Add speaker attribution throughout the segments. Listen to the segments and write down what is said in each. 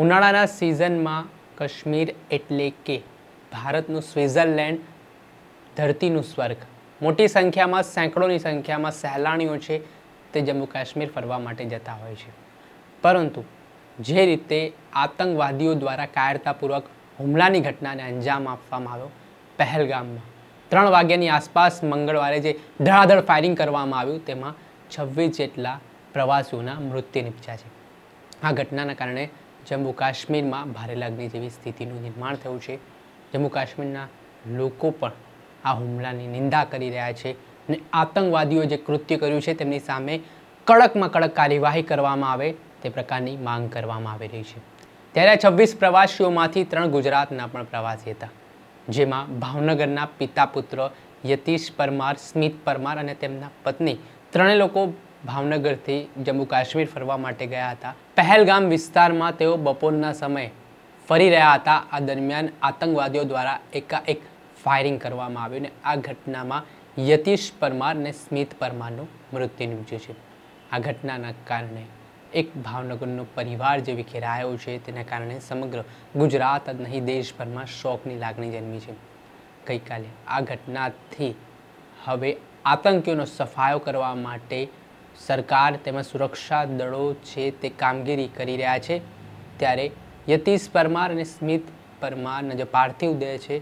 Speaker 1: ઉનાળાના સિઝનમાં કાશ્મીર એટલે કે ભારતનું સ્વિઝરલેન્ડ ધરતીનું સ્વર્ગ. મોટી સંખ્યામાં, સેંકડોની સંખ્યામાં સહેલાણીઓ છે તે જમ્મુ કાશ્મીર ફરવા માટે જતા હોય છે. પરંતુ જે રીતે આતંકવાદીઓ દ્વારા કાયરતાપૂર્વક હુમલાની ઘટનાને અંજામ આપવામાં આવ્યો, પહેલગામમાં. ત્રણ વાગ્યાની આસપાસ મંગળવારે જે ધડાધડ ફાયરિંગ કરવામાં આવ્યું, તેમાં છવ્વીસ જેટલા પ્રવાસીઓના મૃત્યુ નિપજ્યા છે. આ ઘટનાના કારણે જમ્મુ કાશ્મીરમાં ભારે લાગણી જેવી સ્થિતિનું નિર્માણ થયું છે. જમ્મુ કાશ્મીરના લોકો પણ આ હુમલાની નિંદા કરી રહ્યા છે અને આતંકવાદીઓ જે કૃત્ય કર્યું છે તેમની સામે કડકમાં કડક કાર્યવાહી કરવામાં આવે તે પ્રકારની માંગ કરવામાં આવી રહી છે. ત્યારે છવ્વીસ પ્રવાસીઓમાંથી ત્રણ ગુજરાતના પણ પ્રવાસી હતા, જેમાં ભાવનગરના પિતા પુત્ર યતીશ પરમાર, સ્મિત પરમાર અને તેમના પત્ની ત્રણેય લોકો ભાવનગરથી જમ્મુ કાશ્મીર ફરવા માટે ગયા હતા. પહેલગામ વિસ્તારમાં તેઓ બપોરના સમયે ફરી રહ્યા હતા. આ દરમિયાન આતંકવાદીઓ દ્વારા એકાએક ફાયરિંગ કરવામાં આવ્યું અને આ ઘટનામાં યતીશ પરમાર અને સ્મિત પરમારનું મૃત્યુ નિપજ્યું છે. આ ઘટનાના કારણે એક ભાવનગરનો પરિવાર જે વિખેરાયો છે તેના કારણે સમગ્ર ગુજરાત નહીં દેશભરમાં શોકની લાગણી જન્મી છે. ગઈકાલે આ ઘટનાથી હવે આતંકીઓનો સફાયો કરવા માટે સરકાર તેમજ સુરક્ષા દળો છે તે કામગીરી કરી રહ્યા છે. ત્યારે યતીશ પરમાર અને સ્મિત પરમારનો જે પાર્થિવ દેહ છે,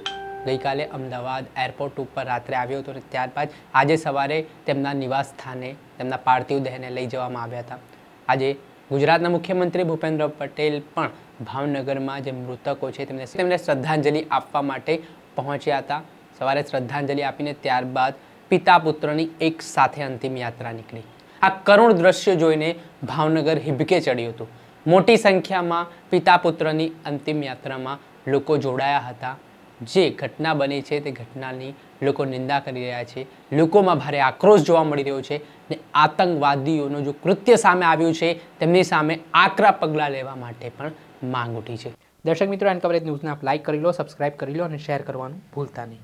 Speaker 1: ગઈકાલે અમદાવાદ એરપોર્ટ ઉપર રાત્રે આવ્યો હતો અને ત્યારબાદ આજે સવારે તેમના નિવાસ સ્થાને તેમના પાર્થિવ દેહને લઈ જવામાં આવ્યા હતા. આજે ગુજરાતના મુખ્યમંત્રી ભૂપેન્દ્ર પટેલ પણ ભાવનગરમાં જે મૃતકો છે તેમને તેમને શ્રદ્ધાંજલિ આપવા માટે પહોંચ્યા હતા. સવારે શ્રદ્ધાંજલિ આપીને ત્યારબાદ પિતા પુત્રની એક સાથે અંતિમ યાત્રા નીકળી. આ કરુણ દ્રશ્ય જોઈને ભાવનગર હિબકે ચડ્યું હતું. મોટી સંખ્યામાં પિતા પુત્રની અંતિમ યાત્રામાં લોકો જોડાયા હતા. જે ઘટના બની છે તે ઘટનાની લોકો નિંદા કરી રહ્યા છે. લોકોમાં ભારે આક્રોશ જોવા મળી રહ્યો છે ને આતંકવાદીઓનું જો કૃત્ય સામે આવ્યું છે, તેમની સામે આકરા પગલાં લેવા માટે પણ માંગ ઉઠી છે. દર્શક મિત્રો, એન કવરેજ ન્યૂઝને આપ લાઈક કરી લો સબસ્ક્રાઇબ કરી લો અને શેર કરવાનું ભૂલતા નહીં.